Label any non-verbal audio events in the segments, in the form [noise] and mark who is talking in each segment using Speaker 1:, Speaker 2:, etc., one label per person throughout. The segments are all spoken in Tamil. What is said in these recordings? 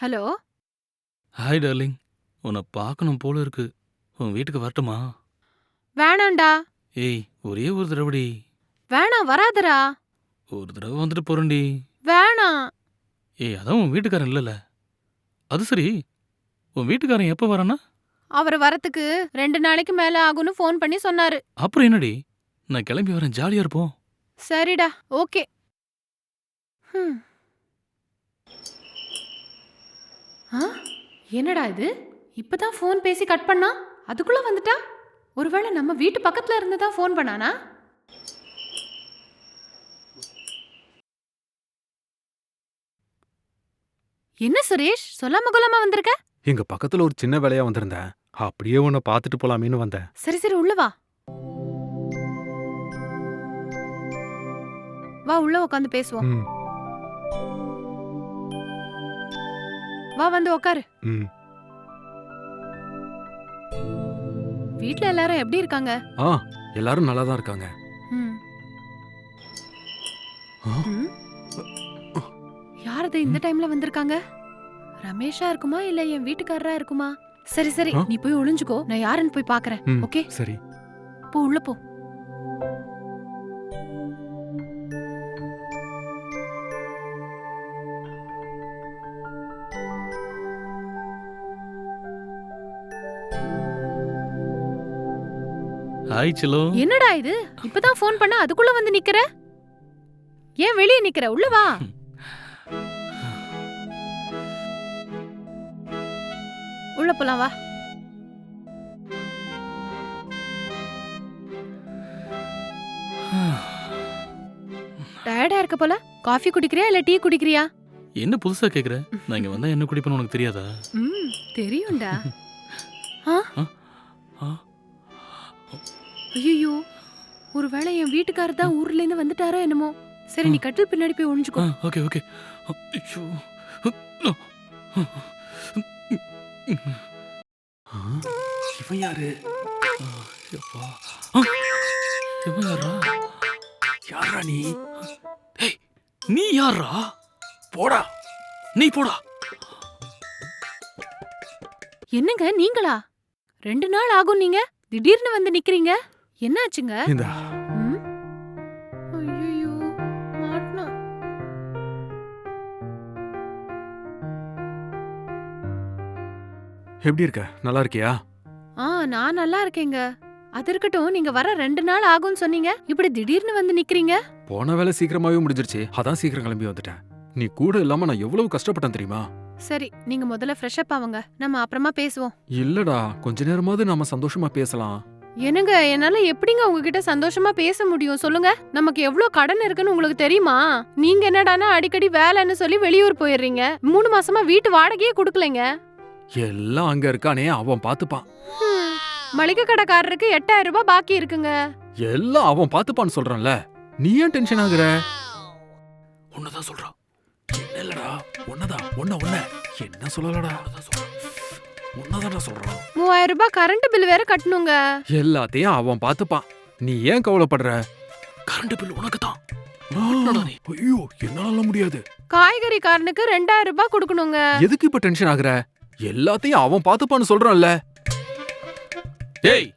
Speaker 1: ஹலோ?
Speaker 2: ஹாய் டார்லிங் உன்னை பார்க்கணும் போல இருக்கு. உன் வீட்டுக்கு வரட்டுமா?
Speaker 1: வேணாண்டா
Speaker 2: ஏய் ஒரே ஒரு தடவைடி.
Speaker 1: வேணாம் வராதடா.
Speaker 2: ஒரு தடவை வந்துட்டு போறேன்டி.
Speaker 1: வேணாம்.
Speaker 2: ஏய் அதான் உன் வீட்டுக்காரன் இல்லைல்ல அது சரி. உன் வீட்டுக்காரன் எப்போ வரானா
Speaker 1: அவர் வரத்துக்கு ரெண்டு நாளைக்கு மேல ஆகும்னு ஃபோன் பண்ணி சொன்னாரு.
Speaker 2: அப்புறம் என்னடி? நான் கிளம்பி வரேன். ஜாலியா இருப்போம்.
Speaker 1: சரிடா. ஓகே. ஹம். ஆ? என்னடா இது? இப்பதான் ஃபோன் பேசி கட் பண்ணா? அதுக்குள்ள வந்துட்டா? ஒருவேளை நம்ம வீட்டு பக்கத்துல இருந்து தான் ஃபோன் பண்ணானா? என்ன சுரேஷ்? சொல்லாம கொல்லாம வந்திருக்க?
Speaker 3: எங்க பக்கத்துல ஒரு சின்ன வேலையா வந்திருந்தேன். அப்படியே உன்னை பார்த்துட்டு போலாமேன்னு வந்தேன்.
Speaker 1: சரி சரி உள்ள வா. வா உள்ள உட்காந்து பேசுவோம்.
Speaker 3: ம்,
Speaker 1: வா வந்து உட்காரு
Speaker 3: ம்.
Speaker 1: வீட்ல எல்லாரும் எப்படி இருக்காங்க?
Speaker 3: ஆ எல்லாரும் நல்லா தான் இருக்காங்க.
Speaker 1: ம்.
Speaker 3: ஆ,
Speaker 1: ம்? யார் அது இந்த டைம்ல வந்திருக்காங்க? ரமேஷா இருக்குமா? இல்ல என் வீட்டுக்காரரா இருக்குமா? சரி சரி.
Speaker 3: ஆ?
Speaker 1: நீ போய் ஒளிஞ்சுக்கோ. நான் யாருன்னு போய் பாக்குறேன்.
Speaker 3: ம்,
Speaker 1: ஓகே?
Speaker 3: சரி.
Speaker 1: போ உள்ள போ.
Speaker 2: ஹாய் சிலோ
Speaker 1: என்னடா இது? இப்பதான் ஃபோன் பண்ண அதுக்குள்ள வந்து நிக்கிற? ஏன் வெளியே நிக்கிற? உள்ள வா. உள்ள போலாம் வா. டயர்டா இருக்க போல? காஃபி குடிக்கிறியா இல்ல டீ குடிக்கிறியா?
Speaker 2: என்ன புதுசா கேக்குற? நான் இங்க வந்தா என்ன குடிப்பேன்னு உனக்கு தெரியாதா?
Speaker 1: ம் தெரியும்டா. [laughs]
Speaker 2: ஆ?
Speaker 1: ஒருவேளை என் வீட்டுக்காரர் தான் ஊர்ல இருந்து வந்துட்டாரோ என்னமோ? சரி நீ கட்டில் பின்னாடி போய் ஒளிஞ்சுக்கோ.
Speaker 2: Okay okay.
Speaker 3: இவன் யாரு?
Speaker 2: இவன் யாரா
Speaker 3: யாரா நீ?
Speaker 2: நீ யாரா
Speaker 3: போடா.
Speaker 2: நீ போடா.
Speaker 1: என்னங்க நீங்களா? ரெண்டு நாள் ஆகும் நீங்க? திடீர்னு வந்து நிக்கிறீங்க? என்னாச்சுங்க?
Speaker 3: எப்படி இருக்க? நல்லா இருக்கியா?
Speaker 1: ஆ நான் நல்லா இருக்கேங்க. அது இருக்கட்டும் நீங்க வர ரெண்டு நாள் ஆகும்னு சொன்னீங்க. இப்படி திடீர்னு வந்து நிக்கிறீங்க?
Speaker 3: போன வேலை சீக்கிரமாவே முடிஞ்சிருச்சு. அதான் சீக்கிரம் கிளம்பி வந்துட்டேன். நீ கூட இல்லாம நான் எவ்வளவு கஷ்டப்பட்டேன் தெரியுமா?
Speaker 1: சரி நீங்க முதல்ல ஃப்ரெஷ் அப் ஆவுங்க நம்ம அப்புறமா பேசுவோம்.
Speaker 3: இல்லடா கொஞ்ச நேரமாவது நாம சந்தோஷமா பேசலாம்.
Speaker 1: என்னங்க என்னால எப்படிங்க உங்ககிட்ட சந்தோஷமா பேச முடியும்? சொல்லுங்க. நமக்கு எவ்வளவு கடன் இருக்குன்னு உங்களுக்கு தெரியுமா? நீங்க என்னடானா அடிக்கடி வேலைன்னு சொல்லி வெளியூர் போயிடுறீங்க. மூணு மாசமா வீட்டு வாடகையே கொடுக்கலைங்க.
Speaker 3: எல்லாம் அங்க இருக்கானே அவன் பாத்துப்பான்.
Speaker 1: மளிகை கடைக்காரருக்கு எட்டாயிரம் ரூபாய் பாக்கி இருக்குங்க.
Speaker 3: எல்லாம் அவன் பாத்துப்பான்னு சொல்றான்ல. நீ ஏன் டென்ஷன் ஆகுற?
Speaker 2: உன்னதான் சொல்றான்.
Speaker 3: இல்லடா? ஒன்னதான். ஒன்ன ஒன்ன. என்ன சொல்லலடா? உன்னதாடா சொல்றான்.
Speaker 1: மூவாயிரம் ரூபாய் கரண்ட் பில் வேற கட்டணுங்க.
Speaker 3: எல்லாத்தையும் அவன் பாத்துப்பான். நீ ஏன் கவலைப்படுற?
Speaker 2: கரண்ட் பில் உனக்கு தான்
Speaker 3: ஐயோ என்னால முடியாது.
Speaker 1: காய்கறிக்காரனுக்கு ரெண்டாயிரம் ரூபாய் கொடுக்கணுங்க.
Speaker 3: எதுக்கு இப்ப டென்ஷன் ஆகுற? எல்லாத்தையும் அவன் பாத்துப்பான்னு சொல்றான்ல.
Speaker 2: டேய்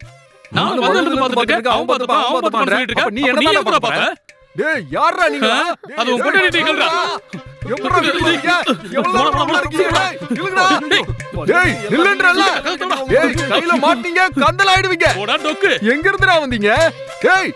Speaker 2: நான்
Speaker 3: நானும்
Speaker 2: வந்து பார்த்துட்டு இருக்கேன். அவன் பார்த்துப்பான் அவன் பார்த்துப்பான் சொல்லிட்டு
Speaker 3: நீ என்ன பார்த்த?
Speaker 2: பார்த்த?
Speaker 3: டேய் யாரா நீங்க?
Speaker 2: அது உன் பொண்டாட்டி டீக்கல்டா.
Speaker 3: எப்படா இருக்கீங்க எவ்வளவு நேரமா இருக்கீங்க இழுங்கடா டேய் நில்லுன்றல டேய் கையில மாட்டீங்க கந்தல ஆயிடுவீங்க.
Speaker 2: போடா டொக்கு.
Speaker 3: எங்க இருந்துடா வந்தீங்க? டேய்